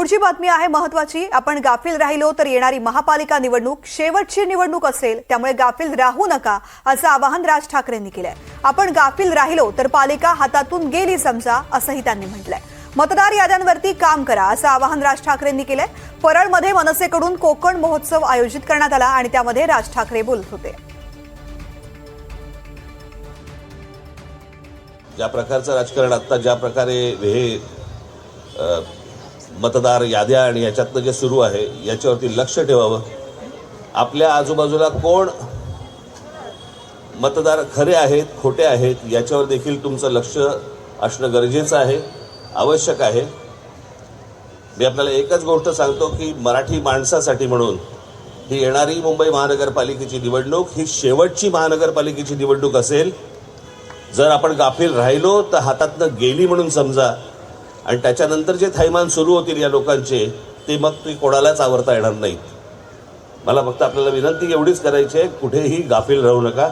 पुढची बातमी आहे महत्वाची. आपण गाफील राहिलो तर येणारी महापालिका निवडणूक शेवटची निवडणूक असेल त्यामुळे गाफील राहू नका असं आवाहन राज ठाकरेंनी केलंय. आपण गाफील राहिलो तर पालिका हातातून गेली समजा असंही त्यांनी म्हटलंय. मतदार याद्यांवरती काम करा असं आवाहन राज ठाकरेंनी केलंय. परळमध्ये मनसेकडून कोकण महोत्सव आयोजित करण्यात आला आणि त्यामध्ये राज ठाकरे बोलत होते. ज्या प्रकारचं राजकारण आता ज्या प्रकारे हे मतदार याद्या आणि याच्यातनं जे सुरू आहे याच्यावरती लक्ष ठेवावं. आपल्या आजूबाजूला कोण मतदार खरे आहेत खोटे आहेत याच्यावर देखील तुमचं लक्ष असणं गरजेचं आहे आवश्यक आहे. मी आपल्याला एकच गोष्ट सांगतो की मराठी माणसासाठी म्हणून ही येणारी मुंबई महानगरपालिकेची निवडणूक ही शेवटची महानगरपालिकेची निवडणूक असेल. जर आपण गाफील राहिलो तर हातातनं गेली म्हणून समजा आणि त्याच्यानंतर जे थैमान सुरू होतील या लोकांचे ते मग ते कोणालाच आवरता येणार नाहीत. मला फक्त आपल्याला विनंती एवढीच करायची आहे कुठेही गाफील राहू नका.